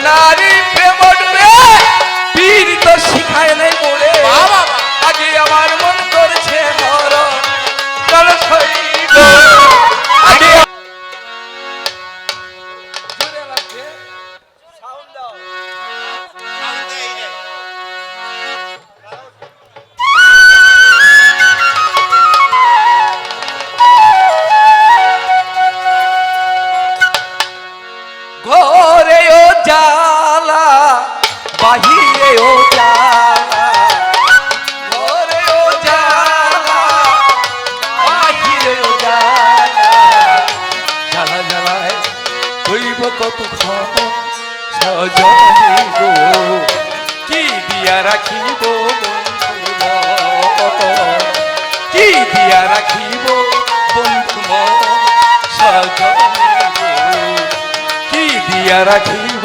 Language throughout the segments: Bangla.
Nari. জননী গো কি দিয়া রাখিব কি দিয়া রাখিব বন্ধু সাজনী গো কি দিয়া রাখিব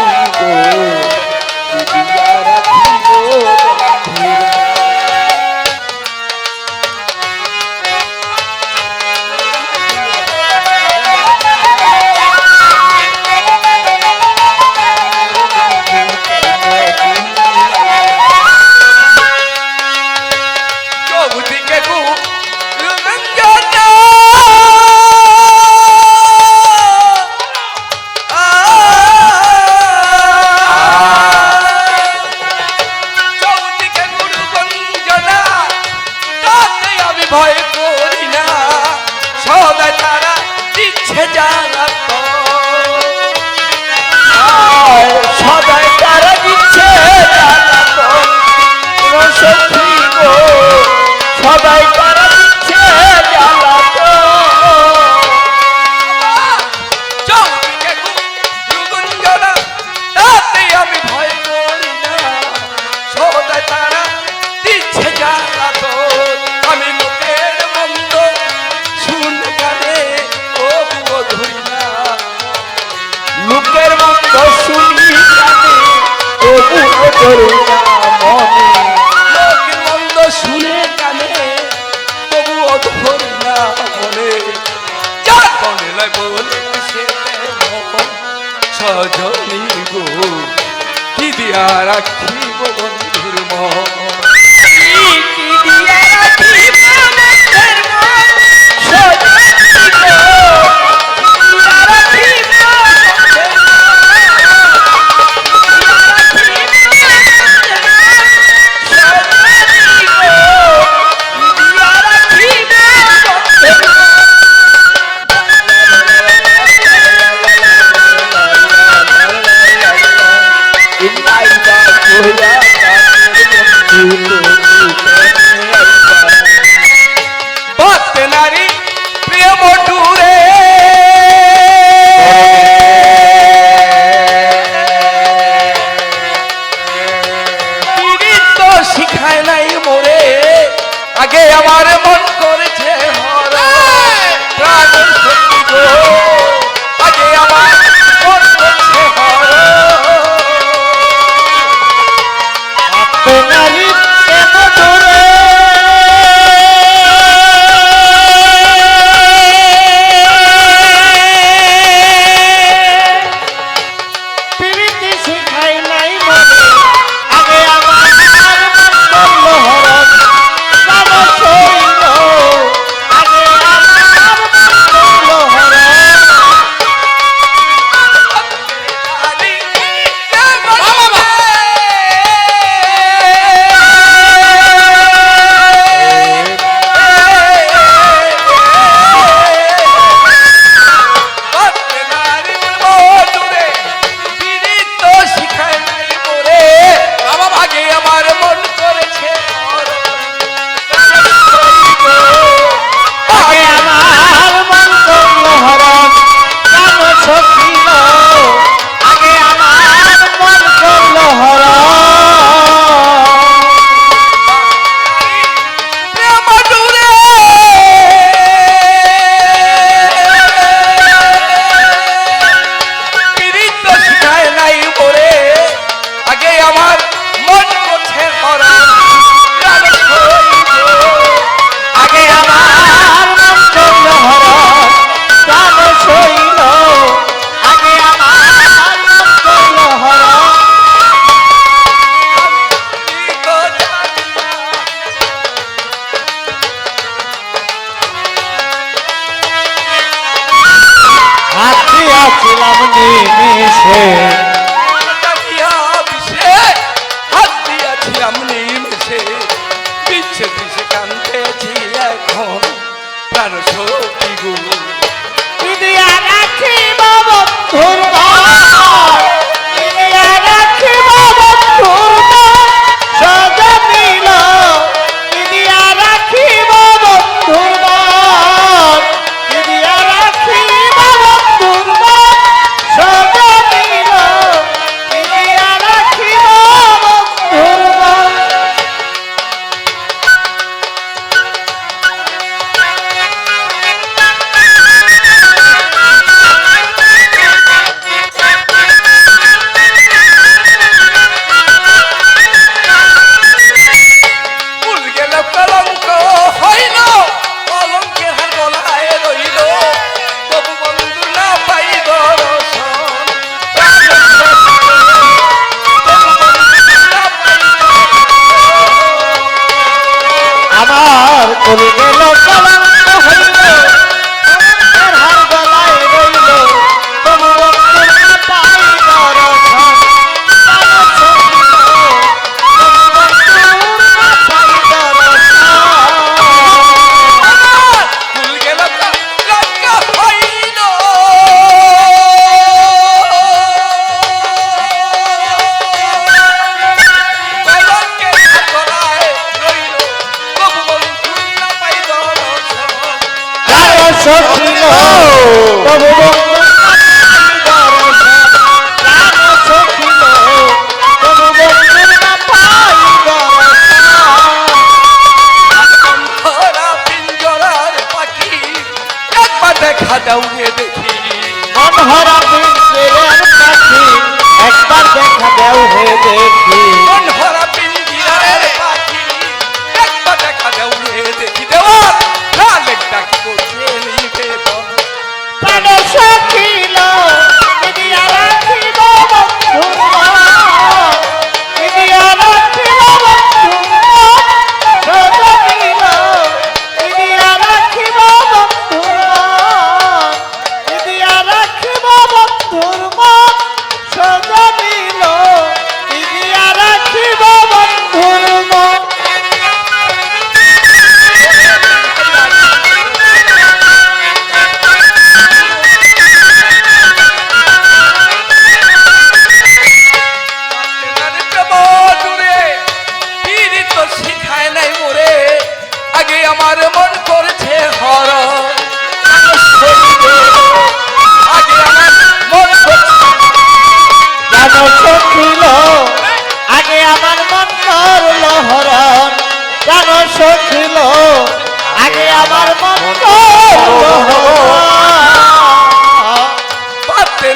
ভয় করি না সবাই তারা দিচ্ছে জানা সজনী গো কি দিয়া রাখিব বন্ধুর মন? খায় নাই মোরে আগে আমার মন করেছে প্রাণ ধরি পার করে গেল কালা আগে আমার মন করল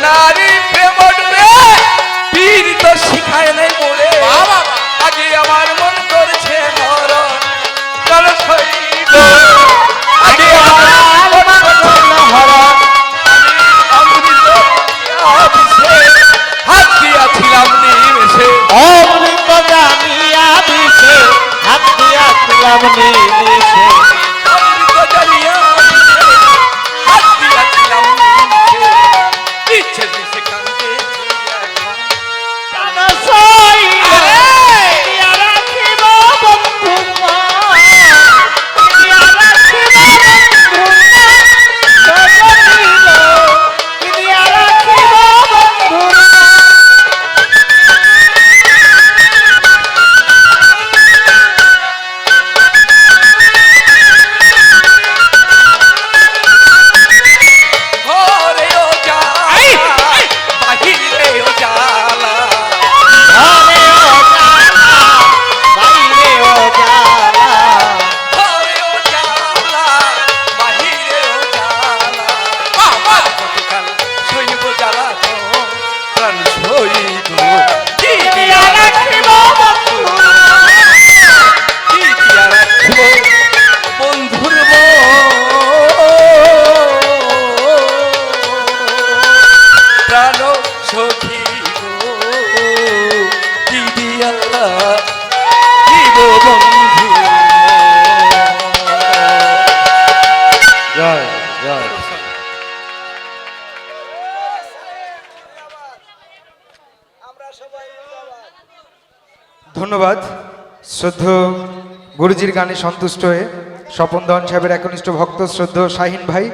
নারী প্রেম ডুবে পীর তো শিখায় নাই মোরে আগে আমার মন করছে চল আগে আমার মন করছে হরণ অমৃত আবিষে হাত দিয়াছিলাম নিমেষে। অমৃত জানিয়া দিছে হাত দিয়াছিলাম নিমিষে। ধন্যবাদ। শ্রদ্ধ গুরুজির গানে সন্তুষ্ট হয়ে স্বপন দহন সাহেবের একনিষ্ঠ ভক্ত শ্রদ্ধ শাহিন ভাই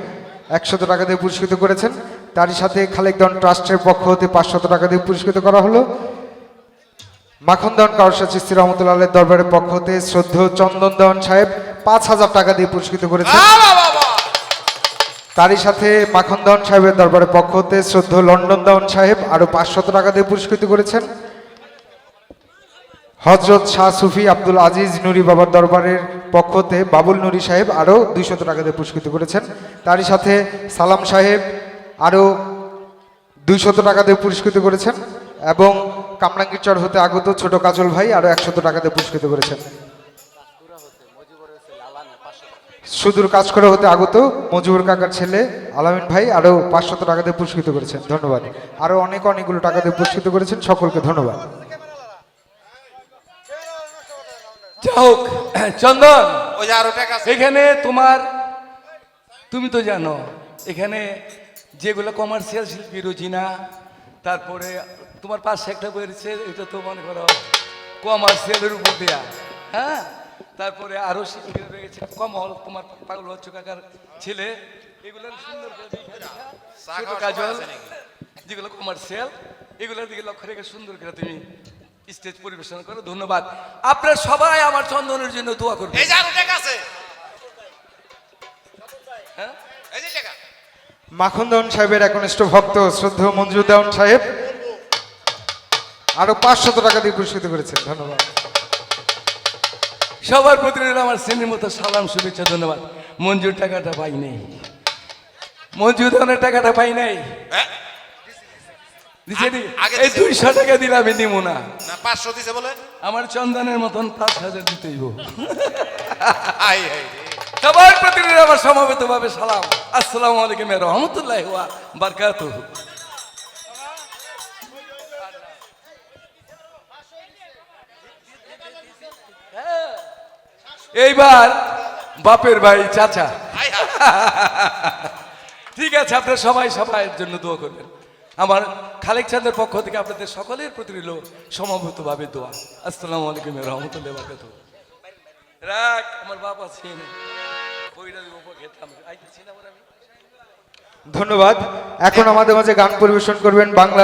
একশত টাকা দিয়ে পুরস্কৃত করেছেন। তারই সাথে খালেক খালেকদন ট্রাস্টের পক্ষ হতে পাঁচশত টাকা দিয়ে পুরস্কৃত করা হলো। মাখন দহন কারসা চিস্তি রহমতুল্লাহের দরবারের পক্ষ হতে শ্রদ্ধ চন্দন দহন সাহেব পাঁচ হাজার টাকা দিয়ে পুরস্কৃত করেছেন। তারই সাথে মাখন দহন সাহেবের দরবারের পক্ষ হতে শ্রদ্ধ লন্ডন দহন সাহেব আরও পাঁচশত টাকা দিয়ে পুরস্কৃত করেছেন। হজরত শাহ সুফি আব্দুল আজিজ নুরি বাবার দরবারের পক্ষতে বাবুল নুরি সাহেব আরও দুইশত টাকা দিয়ে পুরস্কৃত করেছেন। তারই সাথে সালাম সাহেব আরও দুইশত টাকা দিয়ে পুরস্কৃত করেছেন এবং কামরাঙ্গীরচর হতে আগত ছোট কাজল ভাই আরও একশত টাকা দিয়ে পুরস্কৃত করেছেন। সুদূর কাজ করে হতে আগত মজিবুর কাকার ছেলে আলামিন ভাই আরও পাঁচশত টাকা দিয়ে পুরস্কৃত করেছেন। ধন্যবাদ। আরও অনেক অনেকগুলো টাকা দিয়ে পুরস্কৃত করেছেন। সকলকে ধন্যবাদ। যা হোক চন্দন। ওই যে আরও টাকা এখানে তোমার তুমি তো জানো এখানে যেগুলো কমার্শিয়াল শিল্পী রুজিনা তারপরে তোমার পাশে একটা বেরিয়েছে এটা তো মনে করো কমার্শিয়ালের উপর দেয়া হ্যাঁ? তারপরে আরও শিল্পী রয়েছে কমল তোমার পাগল হচ্ছ কাকার ছেলে এগুলোর সুন্দর ছোট কাজল? যেগুলো কমার্শিয়াল এগুলোর দিকে লক্ষ্য রেখে সুন্দর করে তুমি স্টেজ পরিবেশন করো ধন্যবাদ। আপনার সবাই আমার চন্দনের জন্য দোয়া করবে এই যে আরও টাকা আছে। হ্যাঁ? এই যে টাকা। মাখন দেওয়ান সাহেবের একনিষ্ঠ ভক্ত শ্রদ্ধা মঞ্জুর দেওয়ান সাহেব। আরও পাঁচশত টাকা দিয়ে পুরস্কৃত করেছেন ধন্যবাদ। সবার প্রতি আমার শ্রেণির মতো সালাম শুভেচ্ছা ধন্যবাদ। মঞ্জুর টাকাটা পাই নাই। মঞ্জুর ধরনের টাকাটা পাই নাই। হ্যাঁ? এই। দুইশো টাকা দিলে আমি দিব না। পাঁচশো দিছে বলে? আমার চন্দনের মতন পাঁচ হাজার দিতেইব আই হাই সবার প্রতি আমার সমাবেত ভাবে সালাম। আসসালামু আলাইকুম রহমতুল্লাহ বারকাত এইবার বাপের ভাই চাচা। ঠিক আছে আপনারা সবাই সবাইয়ের জন্য দোয়া করবেন। আমার খালেক চাঁদের পক্ষ থেকে আপনাদের সকলের প্রতি রইল সমাভূতভাবে দোয়া। আসসালামু আলাইকুম রহমতুল্লাহ বারকাত রাখ, আমার বাপ আছে। ধন্যবাদ। এখন আমাদের মাঝে গান পরিবেশন করবেন বাংলা